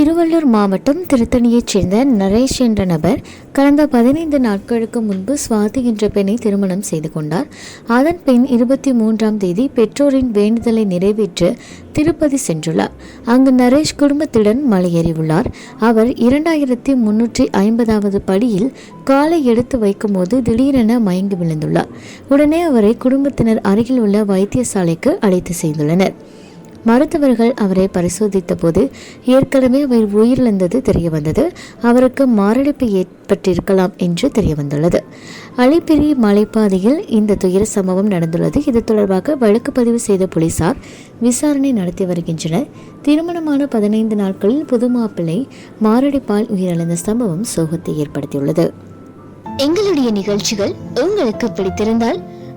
திருவள்ளூர் மாவட்டம் திருத்தணியைச் சேர்ந்த நரேஷ் என்ற நபர் கடந்த பதினைந்து நாட்களுக்கு முன்பு சுவாதி என்ற பெண்ணை திருமணம் செய்து கொண்டார். அதன் பின் இருபத்தி மூன்றாம் தேதி பெற்றோரின் வேண்டுதலை நிறைவேற்ற திருப்பதி சென்றுள்ளார். அங்கு நரேஷ் குடும்பத்துடன் மலையேறியுள்ளார். அவர் இரண்டாயிரத்தி முன்னூற்றி ஐம்பதாவது படியில் காலை எடுத்து வைக்கும்போது திடீரென மயங்கி விழுந்துள்ளார். உடனே அவரை குடும்பத்தினர் அருகில் உள்ள வைத்தியசாலைக்கு அழைத்து செய்துள்ளனர் மருத்துவர்கள் அவரை பரிசோதித்த போது ஏற்கனவே அவர் உயிரிழந்தது தெரிய வந்தது அவருக்கு மாரடைப்பு ஏற்பட்டிருக்கலாம் என்று தெரிய வந்துள்ளது அலிப்பிரி மலைப்பாதையில் இந்த துயர சம்பவம் நடந்துள்ளது. இது தொடர்பாக வழக்கு பதிவு செய்த போலீசார் விசாரணை நடத்தி வருகின்றனர். திருமணமான பதினைந்து நாட்களில் புது மாப்பிள்ளை மாரடைப்பால் உயிரிழந்த சம்பவம் சோகத்தை ஏற்படுத்தியுள்ளது. எங்களுடைய நிகழ்ச்சிகள் உங்களுக்கு பிடித்திருந்தால்